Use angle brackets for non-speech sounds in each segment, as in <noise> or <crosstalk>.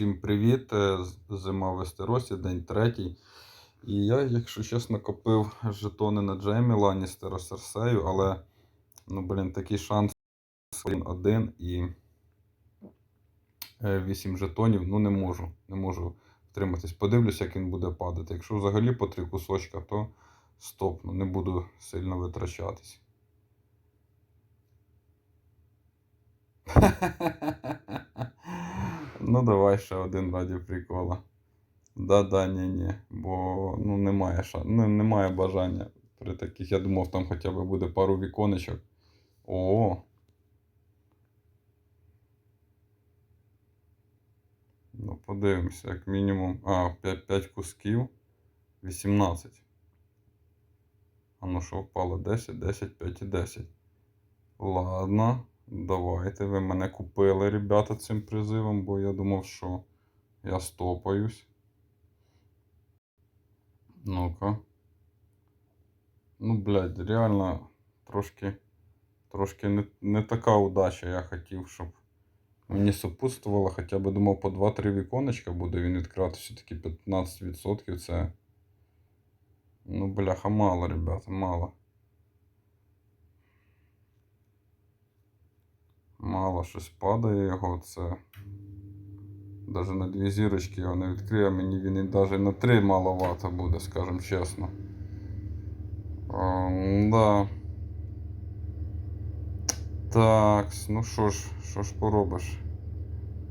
Всім привіт! Е, Зима в Вестеросі, день третій. І я, якщо чесно, купив жетони на Джеймі Ланністера Серсею, але, ну, блін, такий шанс один один і 8 жетонів, ну не можу. Не можу втриматись. Подивлюсь, як він буде падати. Якщо взагалі по три кусочка, то стоп, ну не буду сильно витрачатись. <laughs> Ну, давай ще один раді прикола. Да-да, ні-ні. Бо ну, немає шан... ну, немає бажання при таких. Я думав, там хоча б буде пару віконечок. О. Ну, подивимося, як мінімум. А, 5, 5 кусків. 18. А ну що впало? 10, 10, 5 і 10. Ладно, давайте. Ви мене купили, ребята, цим призивом, бо я думав, що я стопаюсь. Ну-ка. Ну, блядь, реально трошки, трошки не, не така удача. Я хотів, щоб мені супутствувало. Хоча б думав, по 2-3 віконечка буде він відкривати все-таки 15%. Це. Ну, бляха, мало, ребята, мало. Мало щось падає його, це. Даже на дві зірочки його не відкриє, мені він і навіть на три маловато буде, скажем чесно. О, да. Так, ну що ж, що ж поробиш?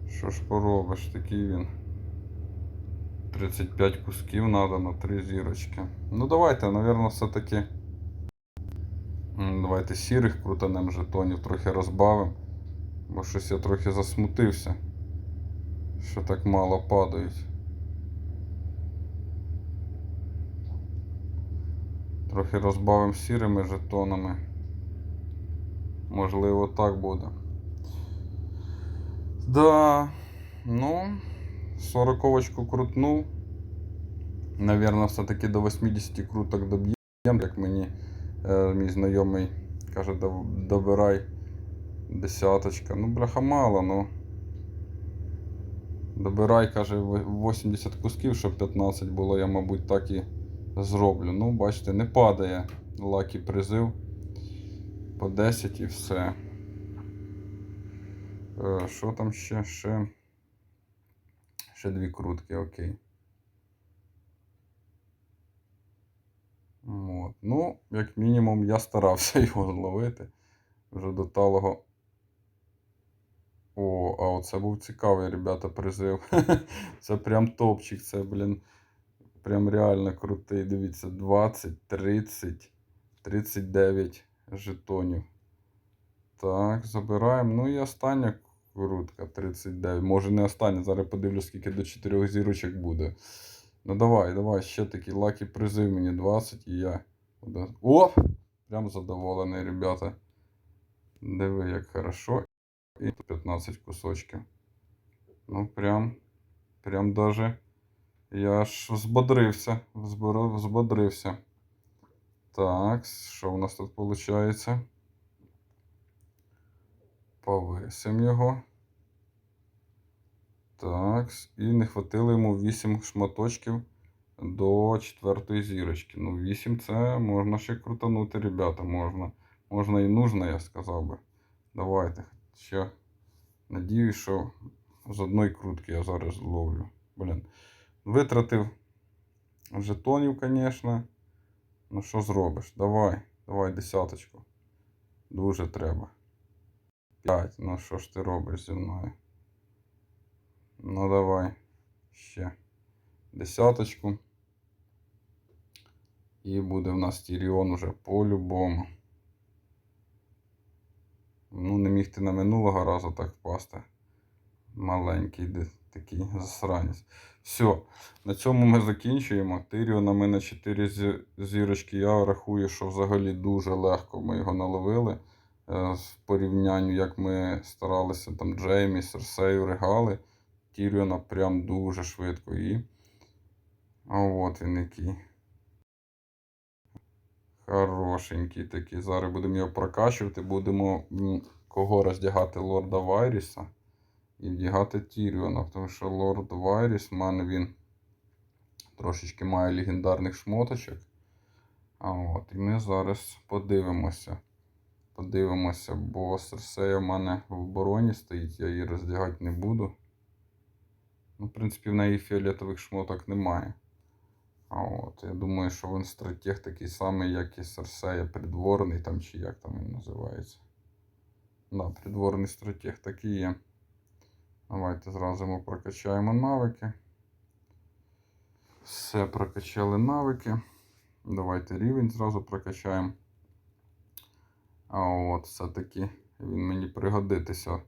Що ж поробиш, такий він. 35 кусків треба на 3 зірочки. Ну давайте, напевно, все-таки. Давайте сірих крутанем жетонів, трохи розбавимо. Бо щось я трохи засмутився. Що так мало падають. Трохи розбавимо сірими жетонами. Можливо, так буде. Да, ну, сороковочку крутнув. Навірно, все-таки до 80 круток доб'ємо, як мені е, мій знайомий каже, «Дов- добирай десяточка. Ну, бляха, мало, ну. Добирай, каже, 80 кусків, щоб 15 було, я, мабуть, так і зроблю. Ну, бачите, не падає лакі призив. По 10 і все. Е, Що там ще? Ще. Ще дві крутки, окей. От. Ну, як мінімум, я старався <laughs> його зловити. Вже до талого. О, а оце був цікавий, ребята, призив. Це <laughs> прям топчик, це, блін, прям реально крутий. Дивіться, 20, 30, 39 жетонів. Так, забираємо. Ну і остання крутка 39. Може не остання, зараз подивлюсь, скільки до 4 зірочок буде. Ну давай, давай, ще такий лакі призив мені 20 і я. О! Прям задоволений, ребята. Диви, як хорошо. І 15 кусочків. Ну, прям, прям даже я аж взбодрився. Взбодрився. Так, що в нас тут виходить? Повисимо його. Так, і не хватило йому 8 шматочків до четвертої зірочки. Ну, 8 це можна ще крутанути, ребята. Можна. Можна і нужно, я сказав би. Давайте. Ще надіюсь, що з одної крутки я зараз зловлю. Блін. Витратив жетонів, звісно. Ну що зробиш? Давай, давай десяточку. Дуже треба. 5. Ну що ж ти робиш зі мною? Ну давай. Ще. Десяточку. І буде в нас Тіріон уже по-любому. Ну, не міг ти на минулого разу так впасти. Маленький такий засранець. Все, на цьому ми закінчуємо. Тиріона ми на 4 зірочки. Я рахую, що взагалі дуже легко ми його наловили. Е, В порівнянні, як ми старалися там Джеймі, Серсею, Регали. Тіріона прям дуже швидко і. А от він який. Хорошенький такий. Зараз будемо його прокачувати. Будемо кого роздягати лорда Вайріса. і вдягати Тіріона, тому що Лорд Вайріс в мене він трошечки має легендарних шмоточок. А от, і ми зараз подивимося. Подивимося, бо Серсея в мене в обороні стоїть, я її роздягати не буду. Ну, в принципі, в неї фіолетових шмоток немає. От, я думаю, що він стратег такий самий, як і Серсея, придворний там, чи як там він називається. Да, придворний стратег такий є. Давайте зразу ми прокачаємо навики. Все, прокачали навики. Давайте рівень зразу прокачаємо. А от, все-таки він мені пригодитися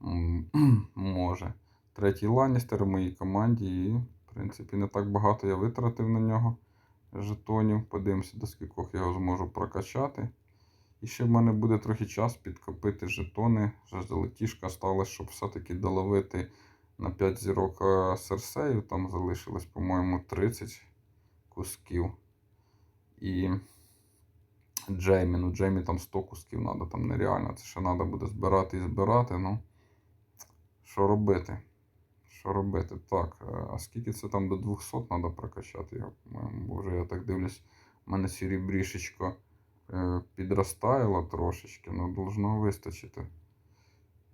<clears throat> може. Третій Ланністер в моїй команді, і, принципі, не так багато я витратив на нього жетонів. Подивимося, до скількох я його зможу прокачати. І ще в мене буде трохи час підкопити жетони. Золотішка сталося, щоб все-таки доловити на 5 зірок е, Серсею. Там залишилось, по-моєму, 30 кусків. І Джеймі. Ну, Джеймі там 100 кусків треба, там нереально. Це ще треба буде збирати і збирати. Ну, що робити? Робити? Так, е, а скільки це там до 200 треба прокачати? Я, по-моєму, бо вже я так дивлюсь, у мене сірібрішечко е, підростаяло трошечки, але должно вистачити.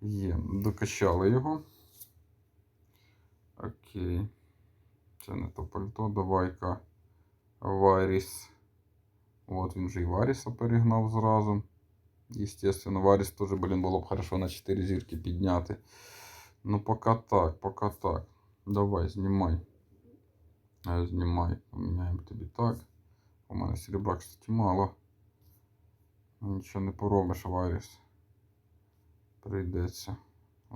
Є, докачали його. Окей. Це не то пальто, давай-ка Варіс. От він вже і Варіса перегнав зразу. Естественно, Варіс теж, блін, було б хорошо на 4 зірки підняти. Ну, поки так, поки так. Давай, знімай. Знімай, поміняємо тобі так. У мене серебра, кстати, мало. Ну, Нічого не поробиш, Варіс. Прийдеться.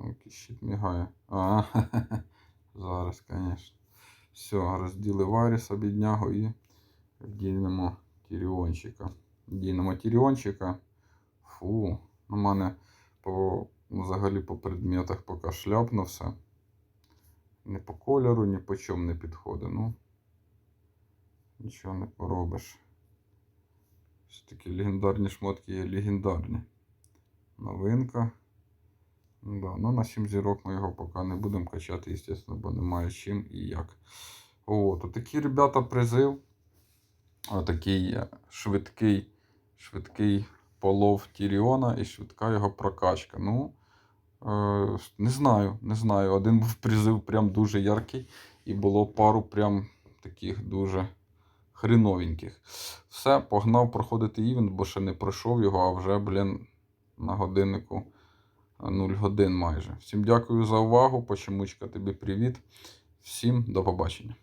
Який щит мігає. А, <laughs> зараз, звісно. Все, розділи Варіса, біднягу і вдінемо Тіріончика. Вдінемо Тіріончика. Фу, у мене по, ну, взагалі по предметах поки шляпно все. Ні по кольору, ні по чому не підходить. Ну, нічого не поробиш. Все таки легендарні шмотки є легендарні. Новинка. Да, ну на 7 зірок ми його поки не будемо качати, звісно, бо немає чим і як. От, отакий, ребята, призив. Отакий швидкий, швидкий полов Тіріона і швидка його прокачка. Ну, не знаю, не знаю. Один був призив прям дуже яркий, і було пару прям таких дуже хреновеньких. Все, погнав проходити івент, бо ще не пройшов його, а вже, блін, на годиннику 0 годин майже. Всім дякую за увагу. Почемучка, тобі привіт. Всім до побачення.